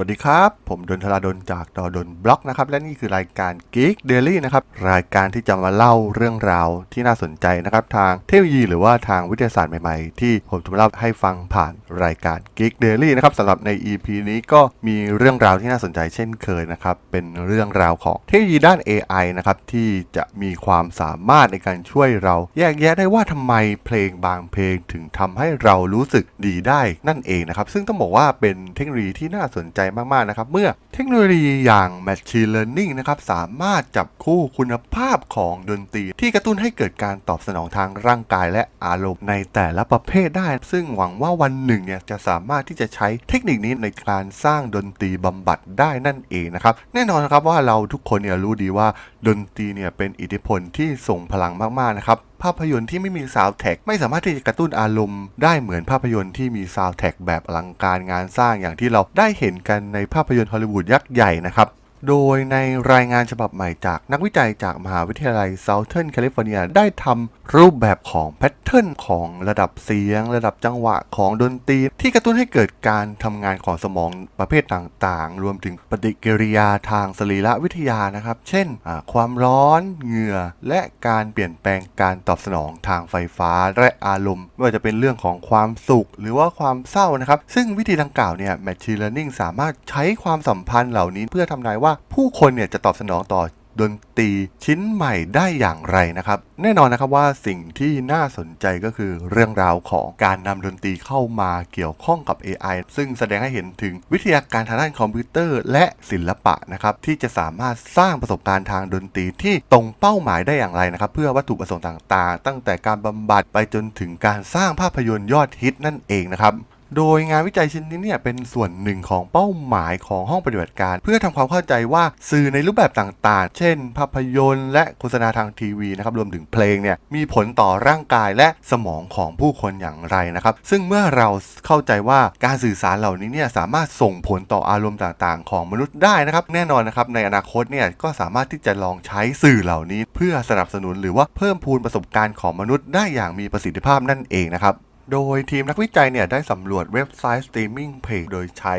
วัสดีครับ ผมดนทราดนจากดอดนบล็อกนะครับ และนี่คือรายการ Geek Daily นะครับ รายการที่จะมาเล่าเรื่องราวที่น่าสนใจนะครับ ทางเทคโนโลยีหรือว่าทางวิทยาศาสตร์ใหม่ๆ ที่ผมจะมาเล่าให้ฟังผ่านรายการ Geek Daily นะครับสำหรับใน EP นี้ก็มีเรื่องราวที่น่าสนใจเช่นเคยนะครับ เป็นเรื่องราวของเทคโนโลยีด้าน AI นะครับที่จะมีความสามารถในการช่วยเราแยกแยะได้ว่าทำไมเพลงบางเพลงถึงทำให้เรารู้สึกดีได้นั่นเองนะครับซึ่งต้องบอกว่าเป็นเทคโนโลยีที่น่าสนใจมากๆนะครับ เมื่อเทคโนโลยีอย่าง Machine Learning นะครับสามารถจับคู่คุณภาพของดนตรี ที่กระตุ้นให้เกิดการตอบสนองทางร่างกายและอารมณ์ในแต่ละประเภทได้ ซึ่งหวังว่าวันหนึ่งเนี่ยจะสามารถที่จะใช้เทคนิคนี้ในการสร้างดนตรีบำบัดได้นั่นเองนะครับแน่นอนนะครับว่าเราทุกคนเนี่ยรู้ดีว่าดนตรีเนี่ยเป็นอิทธิพลที่ส่งพลังมากๆนะครับภาพยนตร์ที่ไม่มีซาวด์แท็กไม่สามารถที่จะกระตุ้นอารมณ์ได้เหมือนภาพยนตร์ที่มีซาวด์แท็กแบบอลังการงานสร้างอย่างที่เราได้เห็นกันในภาพยนตร์ฮอลลีวูดยักษ์ใหญ่นะครับ โดยในรายงานฉบับใหม่จากนักวิจัยจากมหาวิทยาลัย Southern California ได้ทำรูปแบบของแพทเทิร์นของระดับเสียง ระดับจังหวะของดนตรี ที่กระตุ้นให้เกิดการทำงานของสมองประเภทต่างๆ รวมถึงปฏิกิริยาทางสรีรวิทยานะครับ เช่น ความร้อน เหงื่อ และการเปลี่ยนแปลงการตอบสนองทางไฟฟ้าและอารมณ์ ไม่ว่าจะเป็นเรื่องของความสุข หรือว่าความเศร้านะครับ ซึ่งวิธีดังกล่าวเนี่ย Machine Learning สามารถใช้ความสัมพันธ์เหล่านี้เพื่อทำนายว่าว่าผู้คนเนี่ยจะตอบสนองต่อดนตรีชิ้นใหม่ได้อย่างไรนะครับ แน่นอนนะครับว่าสิ่งที่น่าสนใจก็คือเรื่องราวของการนำดนตรีเข้ามาเกี่ยวข้องกับ AI ซึ่งแสดงให้เห็นถึงวิทยาการทางด้านคอมพิวเตอร์ และศิลปะนะครับที่จะสามารถสร้างประสบการณ์ทางดนตรีที่ตรงเป้าหมายได้อย่างไรนะครับ เพื่อวัตถุประสงค์ต่างๆ ตั้งแต่การบำบัดไปจนถึงการสร้างภาพยนตร์ยอดฮิตนั่นเองนะครับ โดยงานวิจัยชิ้นนี้เนี่ยเป็นส่วนหนึ่งของเป้าหมายของห้องปฏิบัติการ เพื่อทำความเข้าใจว่าสื่อในรูปแบบต่าง ๆ เช่น ภาพยนตร์และโฆษณาทางทีวีนะครับรวมถึงเพลงเนี่ยมีผลต่อร่างกายและสมองของผู้คนอย่างไรนะครับ ซึ่งเมื่อเราเข้าใจว่าการสื่อสารเหล่านี้เนี่ยสามารถส่งผลต่ออารมณ์ต่างๆ ของมนุษย์ได้นะครับ แน่นอนนะครับในอนาคตเนี่ยก็สามารถที่จะลองใช้สื่อเหล่านี้ เพื่อสนับสนุนหรือว่าเพิ่มพูนประสบการณ์ของมนุษย์ได้อย่างมีประสิทธิภาพนั่นเองนะครับ โดยทีมนักวิจัยเนี่ยได้สำรวจเว็บไซต์สตรีมมิ่งเพลงโดยใช้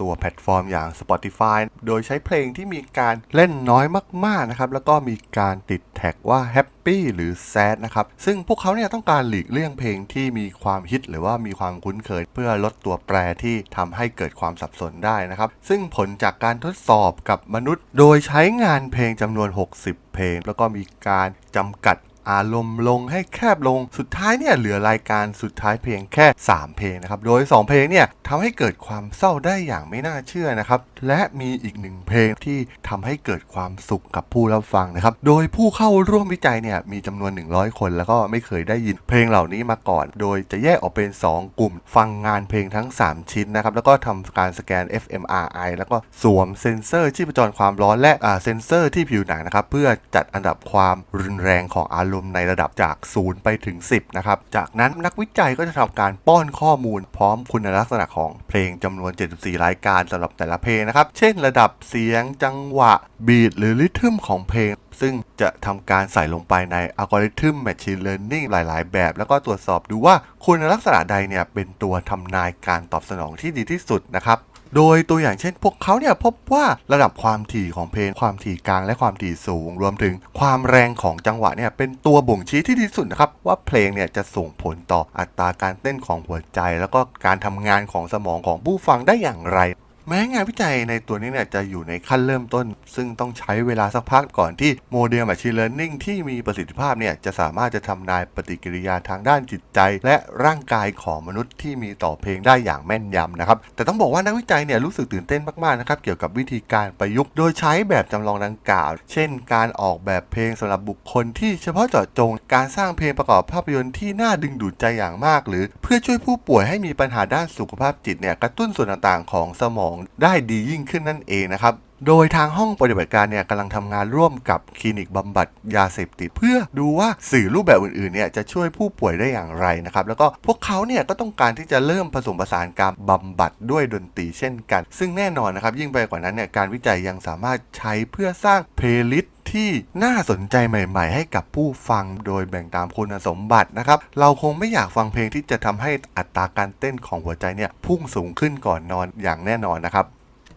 ตัวแพลตฟอร์มอย่าง Spotify โดยใช้เพลงที่มีการเล่นน้อยมากๆนะครับแล้วก็มีการติดแท็กว่า Happy หรือ Sad นะครับซึ่งพวกเขาเนี่ยต้องการหลีกเลี่ยงเพลงที่มีความฮิตหรือว่ามีความคุ้นเคย เพื่อลดตัวแปรที่ทำให้เกิดความสับสนได้นะครับซึ่งผลจากการทดสอบกับมนุษย์ โดยใช้งานเพลงจำนวน 60 เพลง แล้วก็มีการจำกัด อารมณ์ลงให้แคบลง สุดท้ายเนี่ยเหลือรายการสุดท้ายเพียงแค่ 3 เพลงนะครับ โดย 2 เพลงเนี่ยทำให้เกิดความเศร้าได้อย่างไม่น่าเชื่อนะครับ และมีอีกหนึ่งเพลงที่ทำให้เกิดความสุขกับผู้รับฟังนะครับ โดยผู้เข้าร่วมวิจัยเนี่ยมีจำนวน 100 คน แล้วก็ไม่เคยได้ยินเพลงเหล่านี้มาก่อน โดยจะแยกออกเป็น 2 กลุ่ม ฟังงานเพลงทั้ง 3 ชิ้นนะครับ แล้วก็ทำการสแกน fMRI แล้วก็สวมเซ็นเซอร์ชีพจรความร้อนและเซ็นเซอร์ที่ผิวหนังนะครับเพื่อจัดอันดับความรุนแรงของอารมณ์ในระดับจาก 0 ไปถึง 10 นะครับ จากนั้นนักวิจัยก็จะทำการป้อนข้อมูลพร้อมคุณลักษณะของเพลงจำนวน 74 รายการสำหรับแต่ละเพลงนะครับ เช่นระดับเสียงจังหวะบีทหรือริทึมของเพลงซึ่งจะทำการใส่ลงไปในอัลกอริทึม Machine Learning หลาย ๆ แบบ แล้วก็ตรวจสอบดูว่าคุณลักษณะใดเนี่ยเป็นตัวทำนายการตอบสนองที่ดีที่สุดนะครับ โดยตัวอย่างเช่น พวกเขาเนี่ยพบว่าระดับความถี่ของเพลงความถี่กลางและความถี่สูง รวมถึงความแรงของจังหวะเนี่ยเป็นตัวบ่งชี้ที่ดีสุดนะครับว่าเพลงเนี่ยจะส่งผลต่ออัตราการเต้นของหัวใจ แล้วก็การทำงานของสมองของผู้ฟังได้อย่างไร แม้งานวิจัยในตัวนี้เนี่ยจะอยู่ในขั้นเริ่มต้น ซึ่งต้องใช้เวลาสักพักก่อนที่โมเดล Machine Learning ที่มีประสิทธิภาพเนี่ยจะสามารถจะทำนายปฏิกิริยาทางด้านจิตใจ และร่างกายของมนุษย์ที่มีต่อเพลงได้อย่างแม่นยำนะครับ แต่ต้องบอกว่านักวิจัยเนี่ยรู้สึกตื่นเต้นมากๆนะครับเกี่ยวกับวิธีการประยุกต์โดยใช้แบบจำลองดังกล่าว เช่น การออกแบบเพลงสำหรับบุคคลที่เฉพาะเจาะจง การสร้างเพลงประกอบภาพยนตร์ที่น่าดึงดูดใจอย่างมาก หรือเพื่อช่วยผู้ป่วยให้มีปัญหาด้านสุขภาพจิตเนี่ยกระตุ้นส่วนต่างๆ ของสมองได้ดียิ่งขึ้นนั่นเองนะครับโดยทางห้องปฏิบัติการเนี่ยกำลังทำงานร่วมกับคลินิกบำบัดยาเสพติด เพื่อดูว่าสื่อรูปแบบอื่นๆเนี่ยจะช่วยผู้ป่วยได้อย่างไรนะครับแล้วก็พวกเขาเนี่ยก็ต้องการที่จะเริ่มผสมผสานการบำบัดด้วยดนตรีเช่นกัน ซึ่งแน่นอนนะครับยิ่งไปกว่านั้นเนี่ยการวิจัยยังสามารถใช้เพื่อสร้างเพลย์ลิสต์ ที่น่าสนใจใหม่ ๆ ให้กับผู้ฟังโดยแบ่งตามคุณสมบัตินะครับ เราคงไม่อยากฟังเพลงที่จะทำให้อัตราการเต้นของหัวใจเนี่ยพุ่งสูงขึ้นก่อนนอนอย่างแน่นอนนะครับ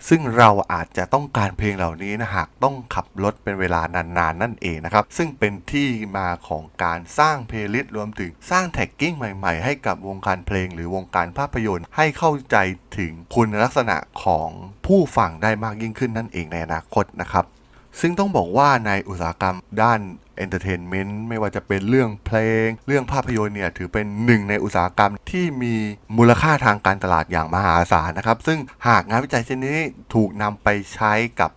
ซึ่งเราอาจจะต้องการเพลงเหล่านี้นะหากต้องขับรถเป็นเวลานานๆนนั่นเองนะครับ ซึ่งเป็นที่มาของการสร้างเพลย์ลิสต์รวมถึงสร้างแท็กกิ้งใหม่ ๆ ให้กับวงการเพลงหรือวงการภาพยนตร์ให้เข้าใจถึงคุณลักษณะของผู้ฟังได้มากยิ่งขึ้นนั่นเองในอนาคตนะครับ ซึ่งต้องบอกว่าในอุตสาหกรรมด้าน เอนเตอร์เทนเมนต์ไม่ว่าจะเป็นเรื่องเพลง เรื่องภาพยนตร์เนี่ยถือเป็นหนึ่งในอุตสาหกรรมที่มีมูลค่าทางการตลาดอย่างมหาศาลนะครับ ซึ่งหากงานวิจัยเช่นนี้ถูกนำไปใช้กับ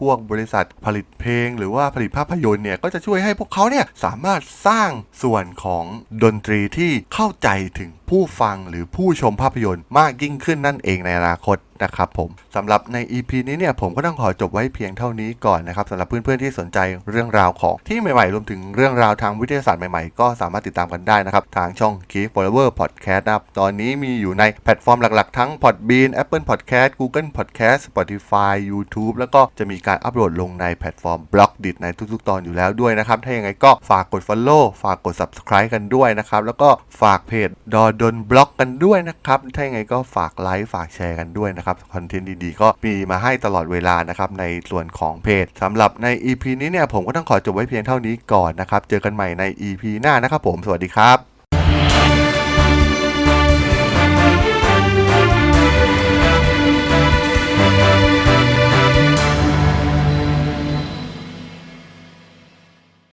พวกบริษัทผลิตเพลง หรือว่าผลิตภาพยนตร์เนี่ยก็จะช่วยให้พวกเขาเนี่ยสามารถสร้างส่วนของดนตรีที่เข้าใจถึงผู้ฟังหรือผู้ชมภาพยนตร์มากยิ่งขึ้นนั่นเองในอนาคตนะครับผมสำหรับใน EP นี้เนี่ยผมก็ต้องขอจบไว้เพียงเท่านี้ก่อนนะครับสำหรับเพื่อนๆที่สนใจเรื่องราวของที่ใหม่ๆ รวมถึงเรื่องราวทางวิทยาศาสตร์ใหม่ๆ ก็สามารถติดตามกันได้นะครับ ทางช่อง Keep Forever Podcast นะครับตอนนี้มีอยู่ในแพลตฟอร์มหลักๆ ทั้ง Podbean Apple Podcast Google Podcast Spotify YouTube แล้วก็จะมีการอัปโหลดลงในแพลตฟอร์ม b l o g d i t ในทุกๆ ตอนอยู่แล้วด้วยนะครับ ถ้าอย่างไรก็ฝากกด Follow ฝากกด Subscribe กันด้วยนะครับ แล้วก็ฝากเพจดอดนบล็อกกันด้วยนะครับ ถ้าอย่างไรก็ฝากไลค์ฝากแชร์กันด้วยนะครับ คอนเทนต์ดีๆ ก็มีมาให้ตลอดเวลานะครับในส่วนของเพจสำหรับใน EP นี้เนี่ยผมก็ต้องขอจบไว้เพียงเท่านี้นี้ก่อนนะครับ เจอกันใหม่ใน EP หน้านะครับผม สวัสดีครับ